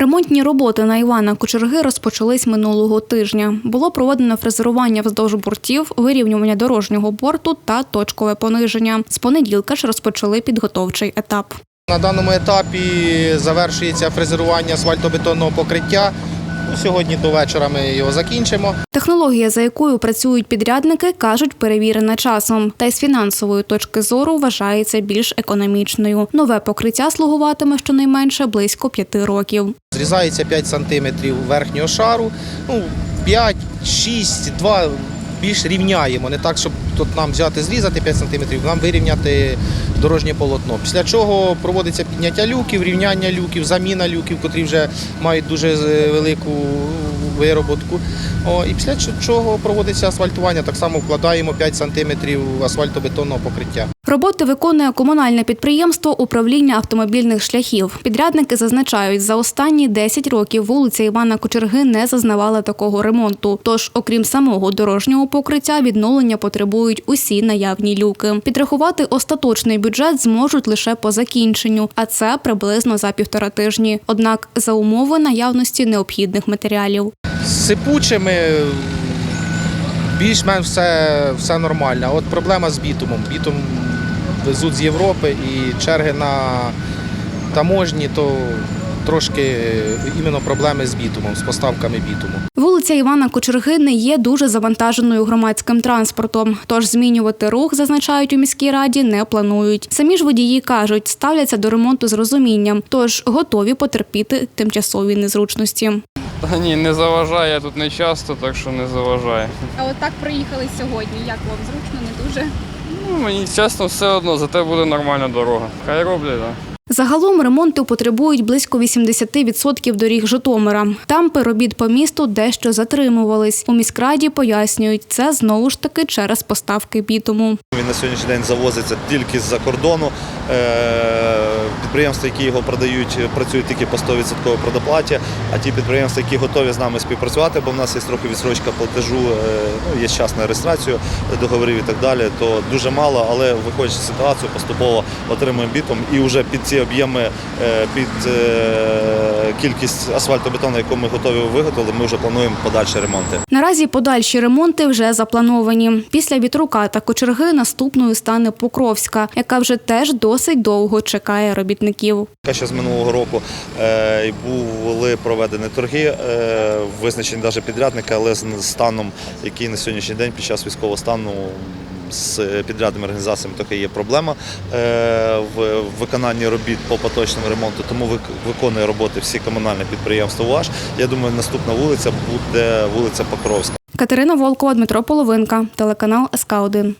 Ремонтні роботи на Івана Кочерги розпочались минулого тижня. Було проведено фрезерування вздовж бортів, вирівнювання дорожнього борту та точкове пониження. З понеділка ж розпочали підготовчий етап. На даному етапі завершується фрезерування асфальтобетонного покриття. Сьогодні до вечора ми його закінчимо. Технологія, за якою працюють підрядники, кажуть, перевірена часом, та й з фінансової точки зору вважається більш економічною. Нове покриття слугуватиме щонайменше близько п'яти років. Зрізається 5 см верхнього шару, ну 5, 6, 2 більш рівняємо. Не так, щоб тут нам взяти зрізати 5 см, нам вирівняти дорожнє полотно. Після чого проводиться підняття люків, рівняння люків, заміна люків, котрі вже мають дуже е, велику вироботку. О, і після чого проводиться асфальтування. Так само вкладаємо 5 см асфальтобетонного покриття. Роботи виконує комунальне підприємство управління автомобільних шляхів. Підрядники зазначають, за останні 10 років вулиця Івана Кочерги не зазнавала такого ремонту. Тож, окрім самого дорожнього покриття, відновлення потребують усі наявні люки. Підрахувати остаточний бюджет зможуть лише по закінченню, а це приблизно за півтора тижні. Однак за умови наявності необхідних матеріалів. Сипучими більш-менш все, все нормально. От проблема з бітумом. Бітум везуть з Європи і черги на таможні, то трошки іменно проблеми з бітумом, з поставками бітуму. Вулиця Івана Кочерги не є дуже завантаженою громадським транспортом, тож змінювати рух, зазначають у міській раді, не планують. Самі ж водії кажуть, ставляться до ремонту з розумінням, тож готові потерпіти тимчасові незручності. Та ні, не заважає я тут не часто, так що не заважає. А от так проїхали сьогодні. Як вам зручно, дуже? Ну, мені чесно, все одно, зате буде нормальна дорога. Хай роблять, так. Загалом ремонту потребують близько 80% доріг Житомира. Тампи робіт по місту дещо затримувались. У міськраді пояснюють, це знову ж таки через поставки бітуму. Він на сьогоднішній день завозиться тільки з-за кордону. Е, Підприємства, які його продають, працюють тільки по 100% предоплаті, а ті підприємства, які готові з нами співпрацювати, бо в нас є трохи відсрочка платежу, е, ну, є час на реєстрацію договорів і так далі, то дуже мало, але виходячи ситуацію, поступово отримуємо бітом і вже під ці об'єми, е, під е, кількість асфальтобетону, яку ми готові виготовили, ми вже плануємо подальші ремонти. Наразі подальші ремонти вже заплановані. Після вітрука та кочерги наступною стане Покровська, яка вже теж досить довго чекає робітників. Ще з минулого року е, були проведені торги, е, визначені навіть підрядники, але з станом, який на сьогоднішній день під час військового стану з підрядними організаціями таки є проблема е, в виконанні робіт по поточному ремонту, тому виконує роботи всі комунальні підприємства УАЖ. Я думаю, наступна вулиця буде вулиця Покровська. Катерина Волкова, Дмитро Половинка, телеканал СК 1